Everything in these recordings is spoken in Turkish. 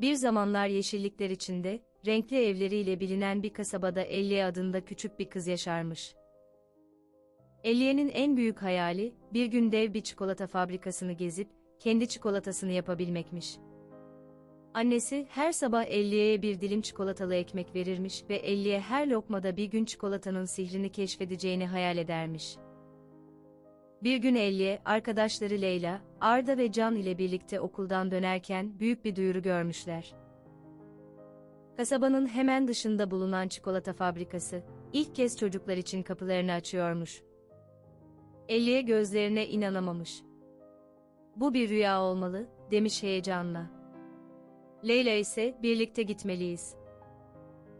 Bir zamanlar yeşillikler içinde, renkli evleriyle bilinen bir kasabada Elliye adında küçük bir kız yaşarmış. Elliye'nin en büyük hayali, bir gün dev bir çikolata fabrikasını gezip, kendi çikolatasını yapabilmekmiş. Annesi her sabah Elliye'ye bir dilim çikolatalı ekmek verirmiş ve Elliye her lokmada bir gün çikolatanın sihrini keşfedeceğini hayal edermiş. Bir gün Elliye, arkadaşları Leyla, Arda ve Can ile birlikte okuldan dönerken büyük bir duyuru görmüşler. Kasabanın hemen dışında bulunan çikolata fabrikası, ilk kez çocuklar için kapılarını açıyormuş. Elliye gözlerine inanamamış. Bu bir rüya olmalı, demiş heyecanla. Leyla ise, birlikte gitmeliyiz.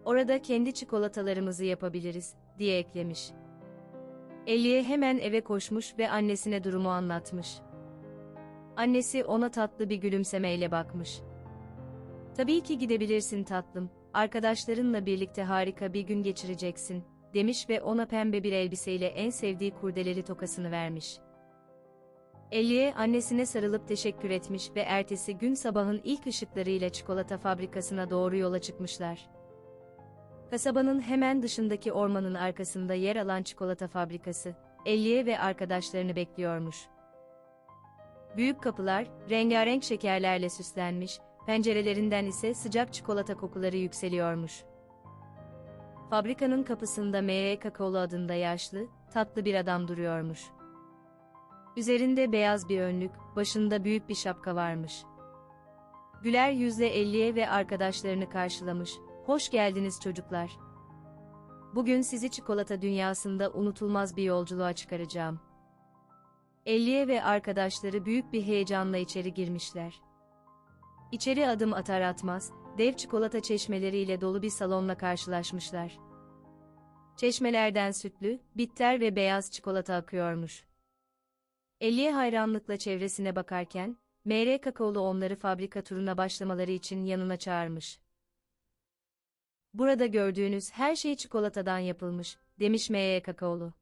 Orada kendi çikolatalarımızı yapabiliriz, diye eklemiş. Elliye hemen eve koşmuş ve annesine durumu anlatmış. Annesi ona tatlı bir gülümsemeyle bakmış. Tabii ki gidebilirsin tatlım, arkadaşlarınla birlikte harika bir gün geçireceksin, demiş ve ona pembe bir elbiseyle en sevdiği kurdeleli tokasını vermiş. Elliye annesine sarılıp teşekkür etmiş ve ertesi gün sabahın ilk ışıklarıyla çikolata fabrikasına doğru yola çıkmışlar. Kasabanın hemen dışındaki ormanın arkasında yer alan çikolata fabrikası, Elliye ve arkadaşlarını bekliyormuş. Büyük kapılar, rengarenk şekerlerle süslenmiş, pencerelerinden ise sıcak çikolata kokuları yükseliyormuş. Fabrikanın kapısında M.E. Kakaolu adında yaşlı, tatlı bir adam duruyormuş. Üzerinde beyaz bir önlük, başında büyük bir şapka varmış. Güler yüzle Elliye ve arkadaşlarını karşılamış, hoş geldiniz çocuklar. Bugün sizi çikolata dünyasında unutulmaz bir yolculuğa çıkaracağım. Elliye ve arkadaşları büyük bir heyecanla içeri girmişler. İçeri adım atar atmaz, dev çikolata çeşmeleriyle dolu bir salonla karşılaşmışlar. Çeşmelerden sütlü, bitter ve beyaz çikolata akıyormuş. Elliye hayranlıkla çevresine bakarken, M.R. Kakaolu onları fabrika turuna başlamaları için yanına çağırmış. Burada gördüğünüz her şey çikolatadan yapılmış, demiş M.R. Kakaolu.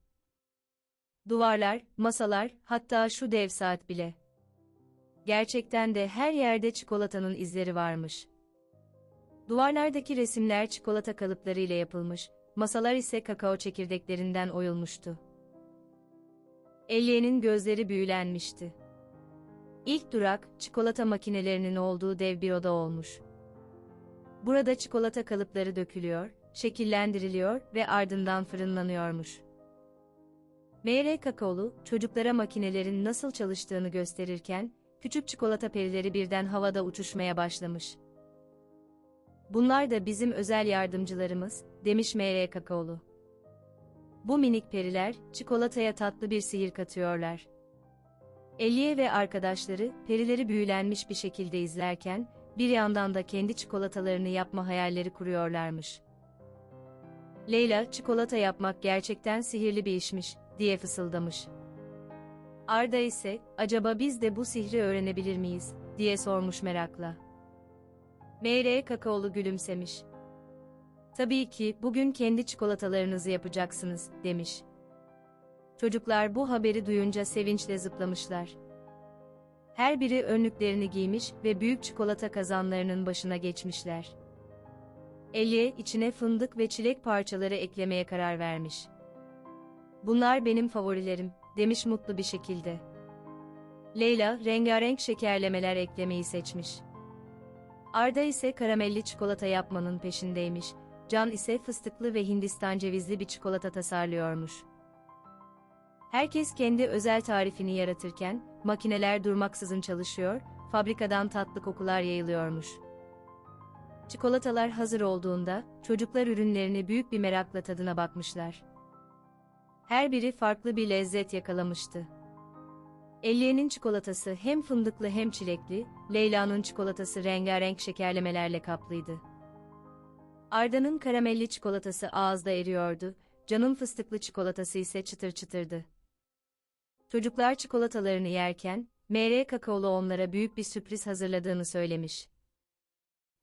Duvarlar, masalar, hatta şu dev saat bile. Gerçekten de her yerde çikolatanın izleri varmış. Duvarlardaki resimler çikolata kalıpları ile yapılmış, masalar ise kakao çekirdeklerinden oyulmuştu. Elliye'nin gözleri büyülenmişti. İlk durak, çikolata makinelerinin olduğu dev bir oda olmuş. Burada çikolata kalıpları dökülüyor, şekillendiriliyor ve ardından fırınlanıyormuş. M.R. Kakaolu, çocuklara makinelerin nasıl çalıştığını gösterirken, küçük çikolata perileri birden havada uçuşmaya başlamış. Bunlar da bizim özel yardımcılarımız, demiş M.R. Kakaolu. Bu minik periler, çikolataya tatlı bir sihir katıyorlar. Eliye ve arkadaşları, perileri büyülenmiş bir şekilde izlerken, bir yandan da kendi çikolatalarını yapma hayalleri kuruyorlarmış. Leyla, çikolata yapmak gerçekten sihirli bir işmiş, diye fısıldamış. Arda ise, acaba biz de bu sihri öğrenebilir miyiz, diye sormuş merakla. M.R. Kakaolu gülümsemiş. Tabii ki, bugün kendi çikolatalarınızı yapacaksınız, demiş. Çocuklar bu haberi duyunca sevinçle zıplamışlar. Her biri önlüklerini giymiş ve büyük çikolata kazanlarının başına geçmişler. Eliye içine fındık ve çilek parçaları eklemeye karar vermiş. Bunlar benim favorilerim, demiş mutlu bir şekilde. Leyla, rengarenk şekerlemeler eklemeyi seçmiş. Arda ise karamelli çikolata yapmanın peşindeymiş, Can ise fıstıklı ve Hindistan cevizli bir çikolata tasarlıyormuş. Herkes kendi özel tarifini yaratırken, makineler durmaksızın çalışıyor, fabrikadan tatlı kokular yayılıyormuş. Çikolatalar hazır olduğunda, çocuklar ürünlerini büyük bir merakla tadına bakmışlar. Her biri farklı bir lezzet yakalamıştı. Elliye'nin çikolatası hem fındıklı hem çilekli, Leyla'nın çikolatası rengarenk şekerlemelerle kaplıydı. Arda'nın karamelli çikolatası ağızda eriyordu, Can'ın fıstıklı çikolatası ise çıtır çıtırdı. Çocuklar çikolatalarını yerken, M.R. Kakaolu onlara büyük bir sürpriz hazırladığını söylemiş.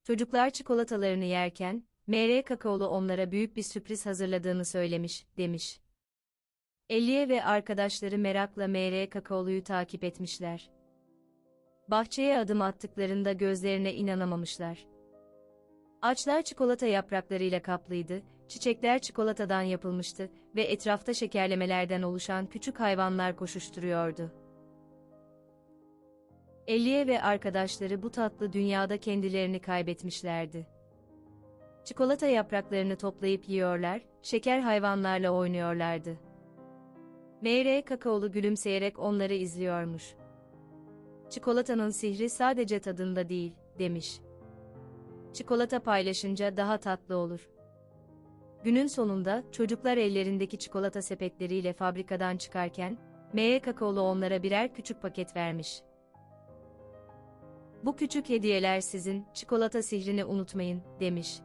Çocuklar çikolatalarını yerken, M.R. Kakaolu onlara büyük bir sürpriz hazırladığını söylemiş, demiş. Elliye ve arkadaşları merakla M.R. Kakaolu'yu takip etmişler. Bahçeye adım attıklarında gözlerine inanamamışlar. Ağaçlar çikolata yapraklarıyla kaplıydı, çiçekler çikolatadan yapılmıştı ve etrafta şekerlemelerden oluşan küçük hayvanlar koşuşturuyordu. Elliye ve arkadaşları bu tatlı dünyada kendilerini kaybetmişlerdi. Çikolata yapraklarını toplayıp yiyorlar, şeker hayvanlarla oynuyorlardı. Meyre kakaolu gülümseyerek onları izliyormuş. Çikolatanın sihri sadece tadında değil, demiş. Çikolata paylaşınca daha tatlı olur. Günün sonunda çocuklar ellerindeki çikolata sepetleriyle fabrikadan çıkarken, Meyre kakaolu onlara birer küçük paket vermiş. Bu küçük hediyeler sizin, çikolata sihrini unutmayın, demiş.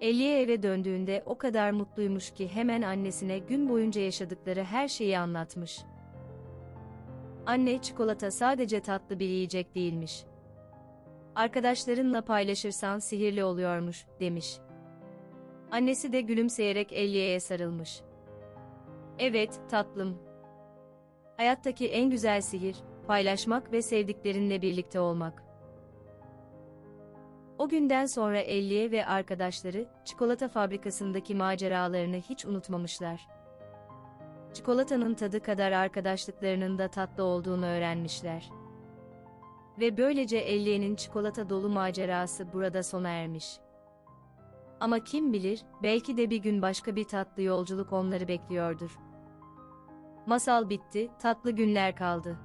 Elliye eve döndüğünde o kadar mutluymuş ki hemen annesine gün boyunca yaşadıkları her şeyi anlatmış. Anne çikolata sadece tatlı bir yiyecek değilmiş. Arkadaşlarınla paylaşırsan sihirli oluyormuş, demiş. Annesi de gülümseyerek Elliye'ye sarılmış. Evet, tatlım. Hayattaki en güzel sihir, paylaşmak ve sevdiklerinle birlikte olmak. O günden sonra Elliye ve arkadaşları, çikolata fabrikasındaki maceralarını hiç unutmamışlar. Çikolatanın tadı kadar arkadaşlıklarının da tatlı olduğunu öğrenmişler. Ve böylece Elliye'nin çikolata dolu macerası burada sona ermiş. Ama kim bilir, belki de bir gün başka bir tatlı yolculuk onları bekliyordur. Masal bitti, tatlı günler kaldı.